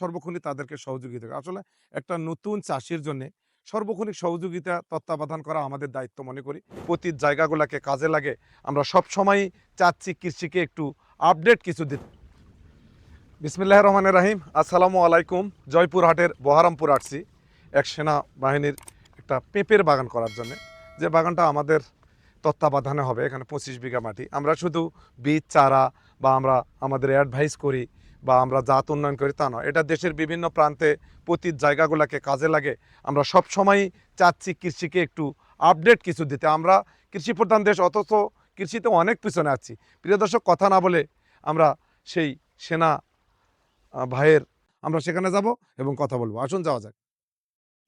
সর্বক্ষণিক তাদেরকে সহযোগিতা। আসলে একটা নতুন চাষির জন্যে সর্বক্ষণিক সহযোগিতা তত্ত্বাবধান করা আমাদের দায়িত্ব মনে করি। পতির জায়গাগুলোকে কাজে লাগে। আমরা সবসময়ই চাচ্ছি কৃষিকে একটু আপডেট কিছু দিতে। বিসমিল্লাহ রহমান রাহিম। আসসালামু আলাইকুম। জয়পুরহাটের বহারামপুর আসছি এক সেনা বাহিনীর একটা পেঁপের বাগান করার জন্য। যে বাগানটা আমাদের তত্ত্বাবধানে হবে। এখানে পঁচিশ বিঘা মাটি। আমরা শুধু বীজ, চারা বা আমরা আমাদের অ্যাডভাইস করি বা আমরা জাত উন্নয়ন করি তা নয়। এটা দেশের বিভিন্ন প্রান্তে পতিত জায়গাগুলোকে কাজে লাগে। আমরা সব সময় চাচ্ছি কৃষিকে একটু আপডেট কিছু দিতে। আমরা কৃষি প্রধান দেশ, অথচ কৃষিতে অনেক পিছনে আছি। প্রিয় দর্শক, কথা না বলে আমরা সেই সেনা ভাইয়ের, আমরা সেখানে যাব এবং কথা বলব। আসুন, যাওয়া যাক।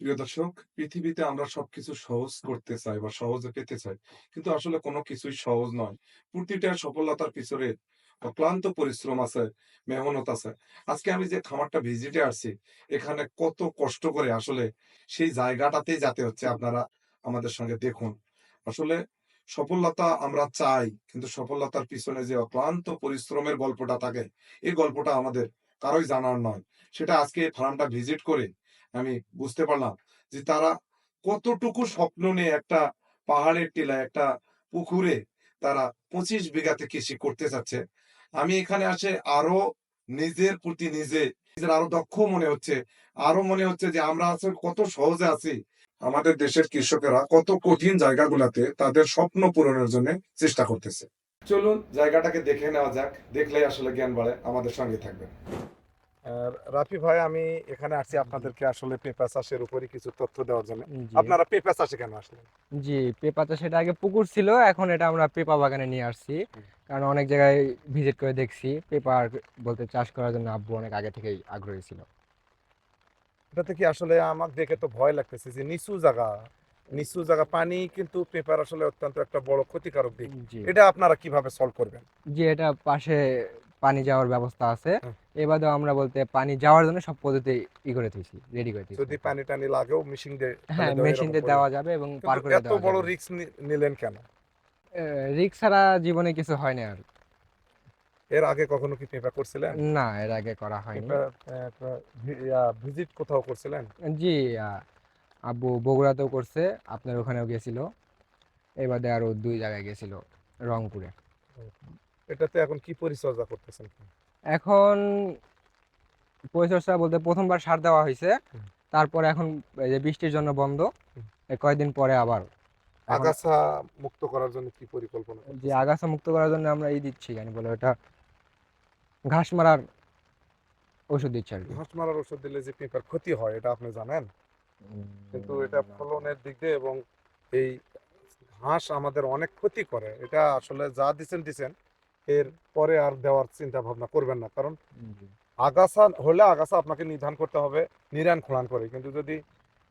প্রিয় দর্শক, পৃথিবীতে আমরা সবকিছু সহজ করতে চাই বা সহজে পেতে চাই। কিন্তু আসলে কোনো কিছুই সহজ নয়। প্রতিটা সফলতার পিছনে অক্লান্ত পরিশ্রম আছে, মেহনত আছে। আজকে আমি যে খামারটা ভিজিটে আসছি, এখানে কত কষ্ট করে আসলে সেই জায়গাটাতেই যাতে হচ্ছে আপনারা আমাদের সঙ্গে দেখুন। আসলে সফলতা আমরা চাই, কিন্তু সফলতার পিছনে যে অক্লান্ত পরিশ্রমের গল্পটা থাকে, এই গল্পটা আমাদের কারোই জানার নয়। সেটা আজকে ফার্মটা ভিজিট করে আমি বুঝতে পারলাম যে তারা কতটুকু স্বপ্ন নিয়ে একটা পাহাড়ের টিলায়, একটা পুকুরে তারা পঁচিশ বিঘাতে কৃষি করতে চাচ্ছে। আমি এখানে আসে আরও নিজের প্রতি নিজে, নিজের আরও দক্ষ মনে হচ্ছে। আরও মনে হচ্ছে যে আমরা আসলে কত সহজে আছি। আমাদের দেশের কৃষকেরা কত কঠিন জায়গাগুলোতে তাদের স্বপ্ন পূরণের জন্য চেষ্টা করতেছে। চলুন জায়গাটাকে দেখে নেওয়া যাক। দেখলেই আসলে জ্ঞান বাড়ে। আমাদের সঙ্গে থাকবেন। রাফি ভাই আমি এখানে আসছি আপনাদেরকে আসলে পেঁপা চাষের উপরে কিছু তথ্য দেওয়ার জন্য। আপনারা পেঁপা চাষে কেন আসলেন? জি পেঁপা সেটা আগে পুকুর ছিল এখন এটা আমরা পেঁপা বাগানে নিয়ে আসছি। কারণ অনেক জায়গায় ভিজিট করে দেখছি পেঁপা বলতে চাষ করার জন্য আব্বু অনেক আগে থেকেই আগ্রহী ছিল। এটাতে কি আসলে আমার দেখে তো ভয় লাগতেছে যে নিচু জায়গা নিচু জায়গা পানি কিন্তু পেপার আসলে অত্যন্ত একটা বড় ক্ষতিকারক দিক। এটা আপনারা কীভাবে সলভ করবেন? জি এটা পাশে পানি যাওয়ার ব্যবস্থা আছে। এবারেও আমরা বলতে পানি যাওয়ার জন্য সব পদ্ধতি ই করে দিয়েছি রেডি করে দিয়েছি। যদি পানি টানি লাগেও মেশিন দিয়ে হ্যাঁ মেশিন দিয়ে দেওয়া যাবে এবং পার করে এত দেওয়া বড় যাবে রিস্ক নিলেন কেন? রিক্স ছাড়া জীবনে কিছু হয় না আর। এর আগে কখনো কি পেপার করছিলেন? না এর আগে করা হয়নি। ভিজিট কোথাও করছিলেন? জি আব্বু বগুড়াতেও করছে আপনার ওখানেও গেছিল। এবারে আরও দুই জায়গায় গেছিল রংপুরে। এটাতে এখন কি পরিচর্যা করতেছেন এখন পরিচর্যা বলতে প্রথমবার সার দেওয়া হয়েছে। তারপরে এখন এই যে বৃষ্টির জন্য বন্ধ। কয়েকদিন পরে আবার। আগাছা মুক্ত করার জন্য কি পরিকল্পনা যে আগাছা মুক্ত করার জন্য আমরা এই দিচ্ছি জানি বলে ওটা ঘাস মারার ওষুধ দিচ্ছি আর কি। ঘাস মারার ওষুধ দিলে যে পেপার ক্ষতি হয় এটা আপনি জানেন? কিন্তু এটা ফলনের দিক দিয়ে এবং এই ঘাস আমাদের অনেক ক্ষতি করে। এটা আসলে যা দিচ্ছেন দিচ্ছেন এর পরে আর দেওয়ার চিন্তা ভাবনা করবেন না। কারণ আগাছা হলে আগাছা আপনাকে নিধান করতে হবে নিরান খোলান করে। কিন্তু যদি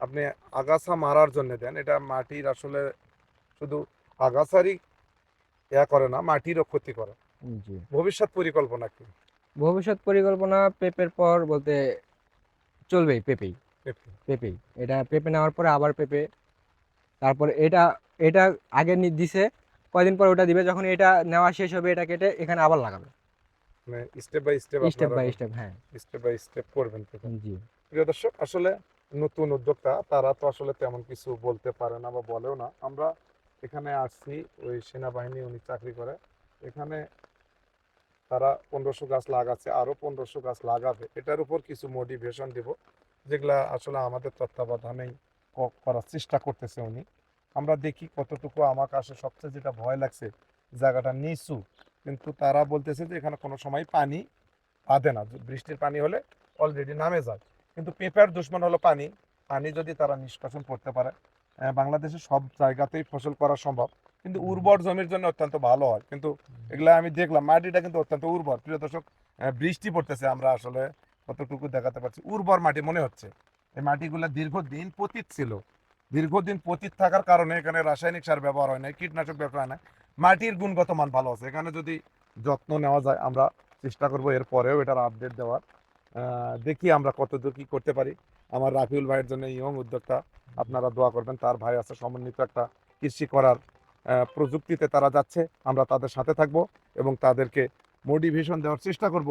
আপনি আগাছা মারার জন্য দেন এটা মাটির আসলে শুধু আগাছারই ইয়া করে না মাটিরও ক্ষতি করে। ভবিষ্যৎ পরিকল্পনা কি? ভবিষ্যৎ পরিকল্পনা পেঁপের পর বলতে চলবেই পেঁপেই। পেঁপে? পেঁপেই। এটা পেঁপে নেওয়ার পরে আবার পেঁপে। তারপরে এটা এটা আগে দিছে কয়দিন পর ওটা দিবে যখন এটা নেওয়া শেষ হবে এটা কেটে এখানে আবার লাগাবে। Step by step step by step হ্যাঁ। স্টেপ বাই স্টেপ করবেন জি। প্রিয় দর্শক আসলে নতুন উদ্যোক্তা তারা তো আসলে তেমন কিছু বলতে পারে না বা বলেও না। আমরা এখানে আসছি ওই সেনাবাহিনী উনি চাকরি করে। এখানে তারা পনেরোশো গাছ লাগাচ্ছে আরও পনেরোশো গাছ লাগাবে। এটার উপর কিছু মোটিভেশন দিব যেগুলা আসলে আমাদের তত্ত্বাবধানেই করার চেষ্টা করতেছে উনি। আমরা দেখি কতটুকু আমার কাছে সবচেয়ে যেটা ভয় লাগছে জায়গাটা নিচু। কিন্তু তারা বলতেছে যে এখানে কোনো সময় পানি বাঁধে না। বৃষ্টির পানি হলে অলরেডি নামে যায়। কিন্তু পেঁপের দুশ্মন হলো পানি। পানি যদি তারা নিষ্কাশন করতে পারে বাংলাদেশে সব জায়গাতেই ফসল করা সম্ভব। কিন্তু উর্বর জমির জন্য অত্যন্ত ভালো হয়। কিন্তু এগুলা আমি দেখলাম মাটিটা কিন্তু অত্যন্ত উর্বর। প্রিয় দর্শক বৃষ্টি পড়তেছে। আমরা আসলে কতটুকু দেখাতে পারছি। উর্বর মাটি মনে হচ্ছে। এই মাটিগুলো দীর্ঘদিন পতিত ছিল। দীর্ঘদিন পতিত থাকার কারণে এখানে রাসায়নিক সার ব্যবহার হয় না কীটনাশক ব্যবহার হয় না মাটির গুণগত মান ভালো আছে। এখানে যদি যত্ন নেওয়া যায়, আমরা চেষ্টা করব এর পরেও এটার আপডেট দেওয়ার। দেখি আমরা কতদূর কি করতে পারি। আমার রাফিউল ভাইয়ের জন্য ইয়ং উদ্যোক্তা, আপনারা দোয়া করবেন। তার ভাই আছে, সমন্বিত একটা কৃষি করার প্রযুক্তিতে তারা যাচ্ছে। আমরা তাদের সাথে থাকব এবং তাদেরকে মোটিভেশন দেওয়ার চেষ্টা করব।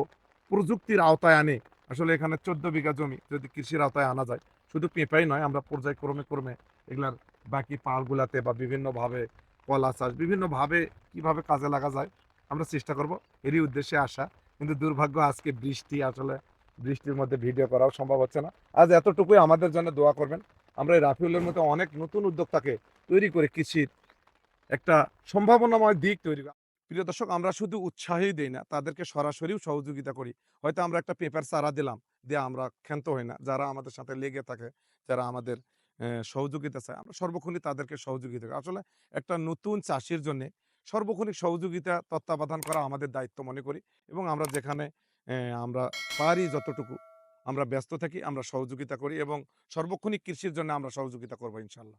প্রযুক্তির আওতায় আনে। আসলে এখানে চোদ্দ বিঘা জমি যদি কৃষির আওতায় আনা যায় শুধু পেঁপাই নয়, আমরা পর্যায়ক্রমে ক্রমে এগুলার বাকি পালগুলাতে বা বিভিন্নভাবে কলা চাষ বিভিন্নভাবে কীভাবে কাজে লাগা যায়, আমরা চেষ্টা করব। এরই উদ্দেশ্যে আসা। কিন্তু দুর্ভাগ্য, আজকে বৃষ্টি, আসলে বৃষ্টির মধ্যে ভিডিও করাও সম্ভব হচ্ছে না। আজ এতটুকুই আমাদের জন্য দোয়া করবেন। আমরা এই রাফিউলের মতো অনেক নতুন উদ্যোক্তাকে তৈরি করে কৃষির একটা সম্ভাবনাময় দিক তৈরি। প্রিয় দর্শক, আমরা শুধু উৎসাহই দিই না, তাদেরকে সরাসরিও সহযোগিতা করি। হয়তো আমরা একটা পেপার চারা দিলাম, দিয়ে আমরা ক্ষান্ত হই না। যারা আমাদের সাথে লেগে থাকে, যারা আমাদের সহযোগিতা চায়, আমরা সর্বক্ষণিক তাদেরকে সহযোগিতা করি। আসলে একটা নতুন চাষির জন্য সর্বক্ষণিক সহযোগিতা, তত্ত্বাবধান করা আমাদের দায়িত্ব মনে করি এবং আমরা যেখানে আমরা পারি যতটুকু, আমরা ব্যস্ত থাকি, আমরা সহযোগিতা করি এবং সর্বক্ষণিক কৃষির জন্য আমরা সহযোগিতা করব, ইনশাল্লাহ।